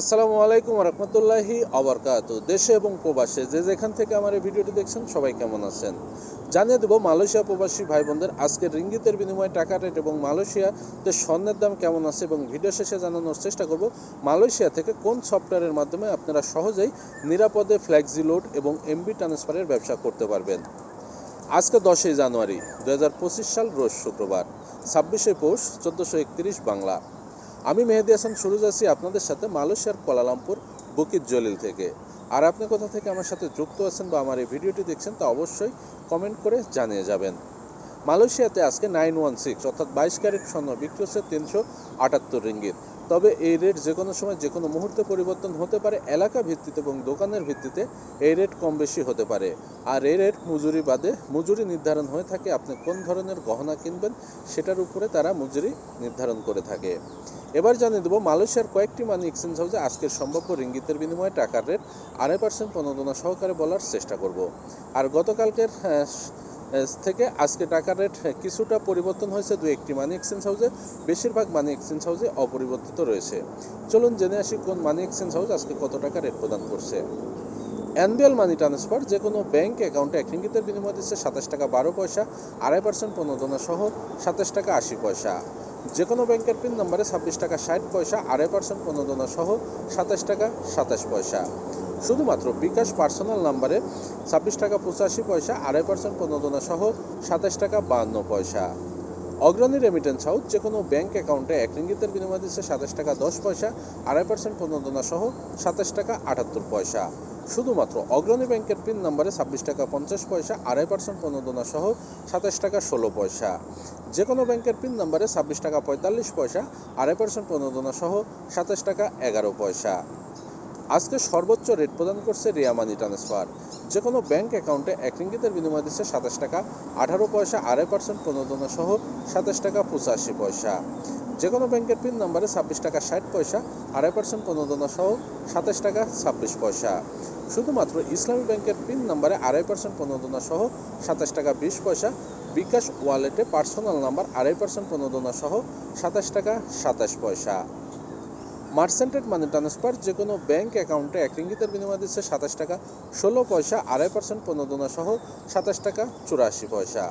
আসসালামু আলাইকুম রহমতুল্লাহি আবরকাত। দেশে এবং প্রবাসে যে যেখান থেকে আমার এই ভিডিওটি দেখছেন, সবাই কেমন আছেন? জানিয়ে দেবো, মালয়েশিয়া প্রবাসী ভাই বোনদের আজকের রিঙ্গিতের বিনিময়ে টাকা রেট এবং মালয়েশিয়াতে স্বর্ণের দাম কেমন আছে এবং ভিডিও শেষে জানানোর চেষ্টা করব, মালয়েশিয়া থেকে কোন সফটওয়্যারের মাধ্যমে আপনারা সহজেই নিরাপদে ফ্ল্যাক্সি লোড এবং এমবি ট্রান্সফারের ব্যবসা করতে পারবেন? আজকে দশই জানুয়ারি দু হাজার পঁচিশ সাল রোজ শুক্রবার, ছাব্বিশে পৌষ, চোদ্দোশো বাংলা। আমি মেহেদি হাসান সুরজ আছি আপনাদের সাথে মালয়েশিয়ার কোলালামপুর বুকিত জলিল থেকে। আর আপনি কোথা থেকে আমার সাথে যুক্ত আছেন বা আমার এই ভিডিওটি দেখছেন তা অবশ্যই কমেন্ট করে জানিয়ে যাবেন। মালয়েশিয়াতে আজকে নাইন ওয়ান সিক্স অর্থাৎ বাইশ ক্যারেট স্বর্ণ বিক্রি হচ্ছে তিনশো আটাত্তর রিঙ্গিত। তবে এই রেট যে কোনো সময় যে কোনো মুহূর্তে পরিবর্তন হতে পারে, এলাকা ভিত্তিতে এবং দোকানের ভিত্তিতে এই রেট কম বেশি হতে পারে। আর এই রেট মজুরি বাদে মজুরি নির্ধারণ হয়ে থাকে আপনি কোন ধরনের গহনা কিনবেন সেটার উপরে তারা মজুরি নির্ধারণ করে থাকে। এবার জানিয়ে দেবো, মালয়েশিয়ার কয়েকটি মানি এক্সচেঞ্জ হাউসে আজকের সম্ভাব্য রিঙ্গিতের বিনিময়ে টাকার রেট আড়াই পার্সেন্ট প্রণোদনা সহকারে বলার চেষ্টা করব। আর গতকালকের থেকে আজকে টাকা রেট কিছুটা পরিবর্তন হয়েছে দু একটি মানি এক্সচেঞ্জ হাউসে বেশিরভাগ মানি এক্সচেঞ্জ হাউসে অপরিবর্তিত রয়েছে। চলুন জেনে আসি কোন মানি এক্সচেঞ্জ হাউস আজকে কত টাকা রেট প্রদান করছে। অ্যানুয়াল মানি ট্রান্সফার যে কোনো ব্যাঙ্ক অ্যাকাউন্টে এক রিঙ্গিতের বিনিময় দিচ্ছে সাতাশ টাকা বারো পয়সা, আড়াই পার্সেন্ট প্রণোদনা সহ সাতাশ টাকা আশি পয়সা। যে কোনো ব্যাংকের পিন নম্বরে ছাব্বিশ টাকা ষাট পয়সা, আড়াই পার্সেন্ট প্রণোদনা সহ সাতাশ টাকা সাতাশ পয়সা। শুধুমাত্র বিকাশ পার্সোনাল নাম্বারে ছাব্বিশ টাকা পঁচাশি পয়সা, আড়াই পার্সেন্ট প্রণোদনা সহ সাতাশ টাকা বাহান্ন পয়সা। অগ্রণী রেমিটেন্স হাউস যে কোনো ব্যাংক অ্যাকাউন্টে এক রিঙ্গিতের বিনিময় দিচ্ছে সাতাশ টাকা দশ পয়সা, আড়াই পার্সেন্ট প্রণোদনা সহ সাতাশ টাকা আটাত্তর পয়সা। শুধুমাত্র অগ্রণী ব্যাংকের পিন নম্বরে ছাব্বিশ টাকা পঞ্চাশ পয়সা, আড়াই পার্সেন্ট প্রণোদনা সহ সাতাশ টাকা ষোলো পয়সা। যে কোনো ব্যাংকের পিন নম্বরে ছাব্বিশ টাকা পঁয়তাল্লিশ পয়সা, আড়াই পার্সেন্ট প্রণোদনা সহ সাতাশ টাকা এগারো পয়সা। আজকে সর্বোচ্চ রেট প্রদান করছে রিয়া মানি ট্রান্সফার যে কোনো ব্যাংক অ্যাকাউন্টে এক রিঙ্গিতের বিনিময় দিচ্ছে সাতাশ টাকা, আঠারো পয়সা, আড়াই পার্সেন্ট প্রণোদনা সহ সাতাশ টাকা পঁচাশি পয়সা। যে কোনো ব্যাংকের পিন নম্বরে ছাব্বিশ টাকা ষাট পয়সা, আড়াই পার্সেন্ট প্রণোদনা সহ সাতাশ টাকা ছাব্বিশ পয়সা। শুধুমাত্র ইসলামী ব্যাংকের পিন নাম্বারে আড়াই পার্সেন্ট প্রণোদনা সহ সাতাশ টাকা বিশ পয়সা, বিকাশ ওয়ালেটে পার্সোনাল নাম্বার আড়াই পার্সেন্ট প্রণোদনা সহ সাতাশ টাকা সাতাশ পয়সা। মার্সেন্টেড মানি ট্রান্সফার যে কোনো ব্যাংক অ্যাকাউন্টে এক রিঙ্গিতের বিনিময় দিচ্ছে সাতাশ টাকা, ষোলো পয়সা, আড়াই পার্সেন্ট প্রণোদনা সহ সাতাশ টাকা চুরাশি পয়সা।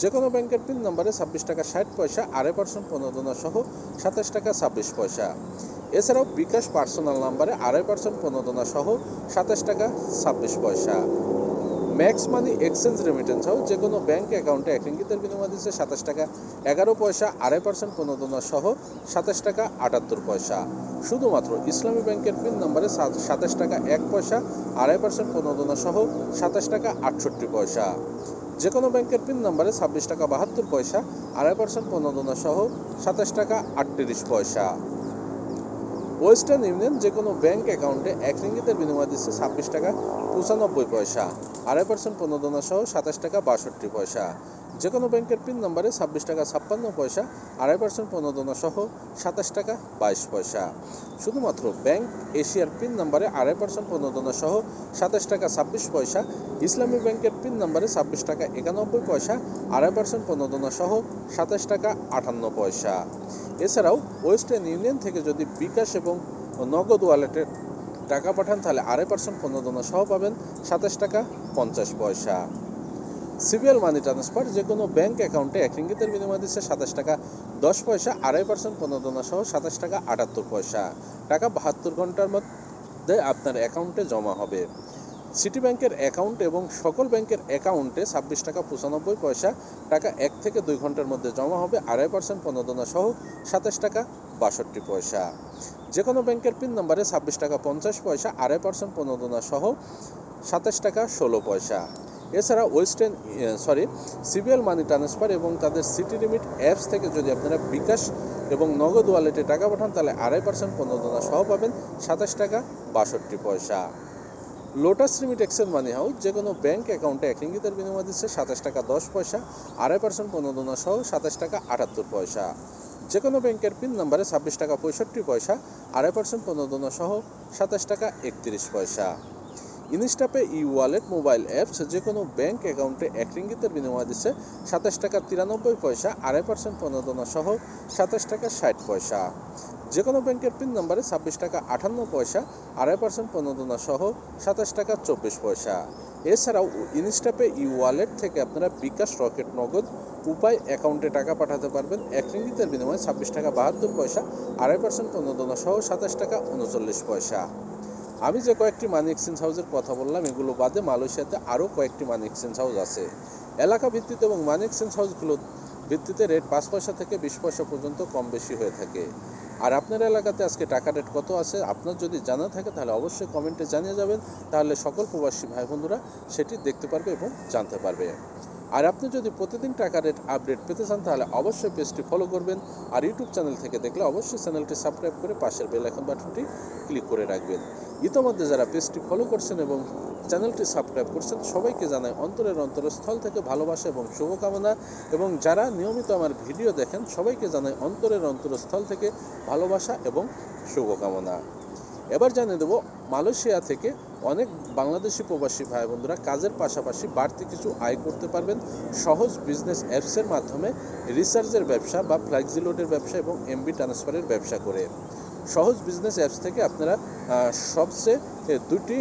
যে কোনো ব্যাংকের পিন নম্বরে ছাব্বিশ টাকা ষাট পয়সা আড়াই পার্সেন্ট প্রণোদনা সহ সাতাশ টাকা ছাব্বিশ পয়সা। এছাড়াও বিকাশ পার্সোনাল নাম্বারে আড়াই পার্সেন্ট প্রণোদনা সহ সাতাশ টাকা ছাব্বিশ পয়সা। Max Money Exchange remittance house যে কোনো ব্যাংক অ্যাকাউন্টে এক রিঙ্গিতের বিনিময় দিচ্ছে সাতাশ টাকা এগারো পয়সা আড়াই পার্সেন্ট প্রণোদনা সহ সাতাশ টাকা আটাত্তর পয়সা। শুধুমাত্র ইসলামী ব্যাংকের পিন নম্বরে সাতাশ টাকা এক পয়সা আড়াই পার্সেন্ট প্রণোদনা সহ সাতাশ টাকা আটষট্টি পয়সা। যে কোনো ব্যাংকের পিন নম্বরে ছাব্বিশ টাকা, বাহাত্তর পয়সা, আড়াই পার্সেন্ট প্রণোদনা সহ সাতাশ টাকা, আটত্রিশ পয়সা। ওয়েস্টার্ন ইউনিয়ন যে কোনো ব্যাংক অ্যাকাউন্টে এক রিঙ্গিতের বিনিময় দিচ্ছে ছাব্বিশ টাকা, পঁচানব্বই পয়সা, আড়াই পার্সেন্ট প্রণোদনা সহ সাতাশ টাকা, বাষট্টি পয়সা। যে কোনো ব্যাংকের পিন নম্বরে ছাব্বিশ টাকা ছাপ্পান্ন পয়সা, আড়াই পার্সেন্ট প্রণোদনা সহ সাতাশ টাকা বাইশ পয়সা। শুধুমাত্র ব্যাংক এশিয়ার পিন নম্বরে আড়াই পার্সেন্ট প্রণোদনা সহ সাতাশ টাকা ছাব্বিশ পয়সা, ইসলামী ব্যাংকের পিন নম্বরে ছাব্বিশ টাকা একানব্বই পয়সা, আড়াই পার্সেন্ট প্রণোদনা সহ সাতাশ টাকা আটান্ন পয়সা। এছাড়াও ওয়েস্টার্ন ইউনিয়ন থেকে যদি বিকাশ এবং নগদ ওয়ালেটে টাকা পাঠান, তাহলে আড়াই পার্সেন্ট প্রণোদনা সহ পাবেন সাতাশ টাকা পঞ্চাশ পয়সা। সিবিএল মানি ট্রান্সফার যে কোনো ব্যাংক অ্যাকাউন্টে এক রিঙ্গিতের বিনিময় দিচ্ছে সাতাশ টাকা, দশ পয়সা, আড়াই পার্সেন্ট প্রণোদনা সহ সাতাশ টাকা আটাত্তর পয়সা। টাকা বাহাত্তর ঘণ্টার মধ্যে আপনার অ্যাকাউন্টে জমা হবে। সিটি ব্যাংকের অ্যাকাউন্ট এবং সকল ব্যাংকের অ্যাকাউন্টে ছাব্বিশ টাকা পঁচানব্বই পয়সা, টাকা এক থেকে দুই ঘণ্টার মধ্যে জমা হবে, আড়াই পার্সেন্ট প্রণোদনা সহ সাতাশ টাকা বাষট্টি পয়সা। যে কোনো ব্যাংকের পিন নম্বরে ছাব্বিশ টাকা পঞ্চাশ পয়সা, আড়াই পার্সেন্ট প্রণোদনা সহ সাতাশ টাকা ষোলো পয়সা। এছাড়া western sorry CBL money transfer এবং তাদের সিটি লিমিট অ্যাপস থেকে যদি আপনারা বিকাশ এবং নগদ ওয়ালেটে টাকা পাঠান, তাহলে আড়াই পার্সেন্ট প্রণোদনা সহ পাবেন সাতাশ টাকা বাষট্টি পয়সা। Lotus limit excel money house যে কোনো ব্যাঙ্ক অ্যাকাউন্টে এক ইঙ্গিতের বিনিময় দিচ্ছে সাতাশ টাকা দশ পয়সা, আড়াই পার্সেন্ট প্রণোদনা সহ সাতাশ টাকা আটাত্তর পয়সা। যে কোনো ব্যাংকের পিন নাম্বারে ছাব্বিশ টাকা পঁয়ষট্টি পয়সা, আড়াই পার্সেন্ট প্রণোদনা সহ সাতাশ টাকা একত্রিশ পয়সা। Instapay e wallet, mobile apps যে কোনো ব্যাংক অ্যাকাউন্টে এক রিঙ্গিতের বিনিময় দিচ্ছে সাতাশ টাকা তিরানব্বই পয়সা, আড়াই পার্সেন্ট প্রণোদনা সহ সাতাশ টাকা ষাট পয়সা। যে কোনো ব্যাংকের পিন নম্বরে ছাব্বিশ টাকা আটান্ন পয়সা, আড়াই পার্সেন্ট প্রণোদনা সহ সাতাশ টাকা চব্বিশ পয়সা। এছাড়াও ইনস্টাপে ই ওয়ালেট থেকে আপনারা বিকাশ রকেট নগদ উপায় অ্যাকাউন্টে টাকা পাঠাতে পারবেন। এক রিঙ্গিতের বিনিময়ে ছাব্বিশ টাকা বাহাত্তর পয়সা, আড়াই পার্সেন্ট প্রণোদনা সহ সাতাশ টাকা উনচল্লিশ পয়সা। আমি যে কয়েকটি মানি এক্সচেঞ্জ হাউসের কথা বললাম, এগুলো বাদে মালয়েশিয়াতে আরও কয়েকটি মানি এক্সচেঞ্জ হাউস আছে। এলাকা ভিত্তিতে এবং মানি এক্সচেঞ্জ হাউসগুলো ভিত্তিতে রেট পাঁচ পয়সা থেকে বিশ পয়সা পর্যন্ত কম বেশি হয়ে থাকে। আর আপনার এলাকাতে আজকে টাকা রেট কত আছে? আপনার যদি জানা থাকে, তাহলে অবশ্যই কমেন্টে জানিয়ে যাবেন। তাহলে সকল প্রবাসী ভাই বন্ধুরা সেটি দেখতে পারবে এবং জানতে পারবে। আর আপনি যদি প্রতিদিন টাকা রেট আপডেট পেতে চান, তাহলে অবশ্যই পেজটি ফলো করবেন আর ইউটিউব চ্যানেল থেকে দেখলে অবশ্যই চ্যানেলটি সাবস্ক্রাইব করে পাশের বেল আইকন বাটনটি ক্লিক করে রাখবেন। ইতোমধ্যে যারা পেজটি ফলো করছেন এবং চ্যানেলটি সাবস্ক্রাইব করছেন, সবাইকে জানাই অন্তরের অন্তরস্থল থেকে ভালোবাসা এবং শুভকামনা। এবং যারা নিয়মিত আমার ভিডিও দেখেন, সবাইকে জানাই অন্তরের অন্তরস্থল থেকে ভালোবাসা এবং শুভকামনা। এবার জানিয়ে দেবো, মালয়েশিয়া থেকে অনেক বাংলাদেশি প্রবাসী ভাই বন্ধুরা কাজের পাশাপাশি বাড়তি কিছু আয় করতে পারবেন। সহজ বিজনেস অ্যাপসের মাধ্যমে রিসার্চের ব্যবসা বা ফ্ল্যাক্সিলোডের ব্যবসা এবং এমবি ট্রান্সফারের ব্যবসা করে। সহজ বিজনেস অ্যাপস থেকে আপনারা সবচেয়ে দুটি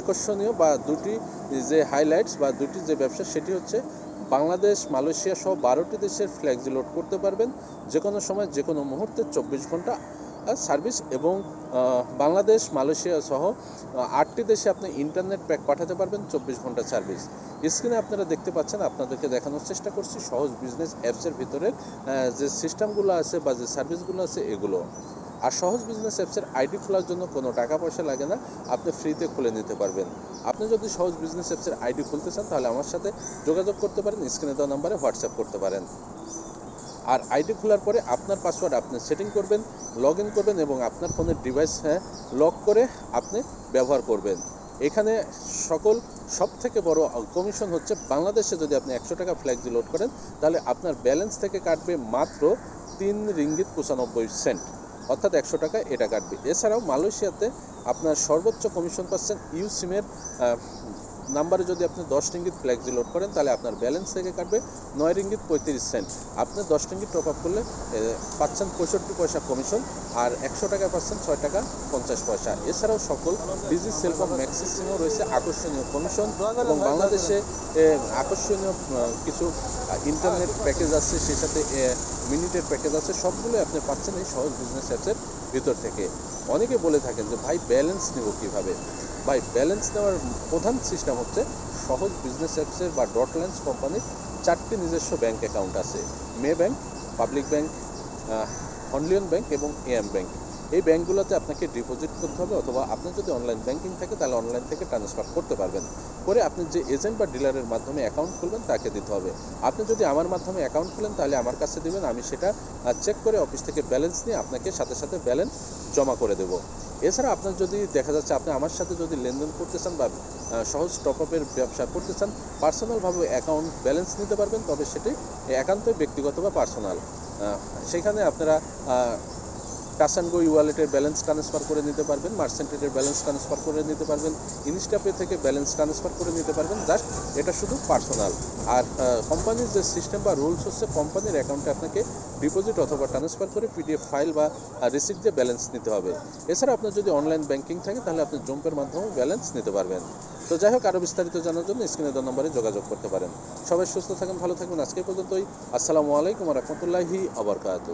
আকর্ষণীয় বা দুটি যে হাইলাইটস বা দুটি যে ব্যবসা সেটি হচ্ছে বাংলাদেশ, মালয়েশিয়া সহ বারোটি দেশের ফ্ল্যাক্সি লোড করতে পারবেন। যে কোনো সময় যে কোনো মুহূর্তে চব্বিশ ঘণ্টা সার্ভিস এবং বাংলাদেশ, মালয়েশিয়া সহ আটটি দেশে আপনি ইন্টারনেট প্যাক পাঠাতে পারবেন চব্বিশ ঘণ্টা সার্ভিস স্ক্রিনে আপনারা দেখতে পাচ্ছেন, আপনাদেরকে দেখানোর চেষ্টা করছি সহজ বিজনেস অ্যাপসের ভিতরে যে সিস্টেমগুলো আছে বা যে সার্ভিসগুলো আছে এগুলো। আর সহজ বিজনেস অ্যাপসের আইডি খোলার জন্য কোনো টাকা পয়সা লাগে না, আপনি ফ্রিতে খুলে নিতে পারবেন। আপনি যদি সহজ বিজনেস অ্যাপসের আইডি খুলতে চান, তাহলে আমার সাথে যোগাযোগ করতে পারেন স্ক্রিনে দেওয়া নাম্বারে হোয়াটসঅ্যাপ করতে পারেন। আর আইডি খোলার পরে আপনার পাসওয়ার্ড আপনি সেটিং করবেন লগ ইন করবেন এবং আপনার ফোনের ডিভাইস হ্যাঁ লক করে আপনি ব্যবহার করবেন। এখানে সকল সব থেকে বড় কমিশন হচ্ছে বাংলাদেশে যদি আপনি একশো টাকা ফ্ল্যাগজি লোড করেন, তাহলে আপনার ব্যালেন্স থেকে কাটবে মাত্র তিন রিঙ্গিত পঁচানব্বই সেন্ট অর্থাৎ একশো টাকা এটা কাটবে। এছাড়াও মালয়েশিয়াতে আপনার সর্বোচ্চ কমিশন পাচ্ছেন ইউ সিমের নাম্বারে যদি আপনি দশ রিঙ্গিত ফ্ল্যাক্সি লোড করেন, তাহলে আপনার ব্যালেন্স থেকে কাটবে নয় রিঙ্গিত পঁয়ত্রিশ সেন্ট আপনি দশ রিঙ্গিত টপ আপ করলে পাচ্ছেন পঁয়ষট্টি পয়সা কমিশন আর একশো টাকা পাচ্ছেন ছয় টাকা পঞ্চাশ পয়সা। এছাড়াও সকল ডিজি সেলফম ম্যাক্সিস সিমও রয়েছে আকর্ষণীয় কমিশন এবং বাংলাদেশে আকর্ষণীয় কিছু ইন্টারনেট প্যাকেজ আছে, সেই সাথে মিনিটের প্যাকেজ আছে সবগুলো আপনি পাচ্ছেন এই সহজ বিজনেস অ্যাপসের ভিতর থেকে। অনেকে বলে থাকেন যে, ভাই ব্যালেন্স নেব কীভাবে? ভাই ব্যালেন্স নেওয়ার প্রধান সিস্টেম হচ্ছে সহজ বিজনেস অ্যাপসের বা ডট ল্যান্স কোম্পানির চারটি নিজস্ব ব্যাংক অ্যাকাউন্ট আছে। Maybank public bank Hong Leong bank এবং এএম ব্যাংক এই ব্যাংকগুলোতে আপনাকে ডিপোজিট করতে হবে অথবা আপনার যদি অনলাইন ব্যাংকিং থাকে তাহলে অনলাইন থেকে ট্রান্সফার করতে পারবেন। করে আপনি যে এজেন্ট বা ডিলারের মাধ্যমে অ্যাকাউন্ট খুলবেন তাকে দিতে হবে। আপনি যদি আমার মাধ্যমে অ্যাকাউন্ট খুলেন তাহলে আমার কাছে দেবেন, আমি সেটা চেক করে অফিস থেকে ব্যালেন্স নিয়ে আপনাকে সাথে সাথে ব্যালেন্স জমা করে দেবো। এছাড়া আপনার যদি দেখা যাচ্ছে আপনি আমার সাথে যদি লেনদেন করতে চান বা সহজ টপ আপের ব্যবসা করতে চান পার্সোনালভাবে অ্যাকাউন্ট ব্যালেন্স নিতে পারবেন, তবে সেটি একান্তই ব্যক্তিগত বা পার্সোনাল সেখানে আপনারা টাচ অ্যান্ড গো ওয়ালেটের ব্যালেন্স ট্রান্সফার করে নিতে পারবেন মার্সেন্টেডের ব্যালেন্স ট্রান্সফার করে নিতে পারবেন ইনস্টাপে থেকে ব্যালেন্স ট্রান্সফার করে নিতে পারবেন জাস্ট এটা শুধু পার্সোনাল আর কোম্পানির যে সিস্টেম বা রুলস হচ্ছে কোম্পানির অ্যাকাউন্টে আপনাকে ডিপোজিট অথবা ট্রান্সফার করে পিডিএফ ফাইল বা রিসিপ্ট দিয়ে ব্যালেন্স নিতে হবে। এছাড়া আপনার যদি অনলাইন ব্যাংকিং থাকে, তাহলে আপনি জম্পের মাধ্যমে ব্যালেন্স নিতে পারবেন। তো যাই হোক আরও বিস্তারিত জানার জন্য স্ক্রিনে দেওয়া নম্বরে যোগাযোগ করতে পারেন। সবাই সুস্থ থাকেন, ভালো থাকবেন। আজকে পর্যন্তই। আসসালামু আলাইকুম রহমতুল্লাহি আবরকাত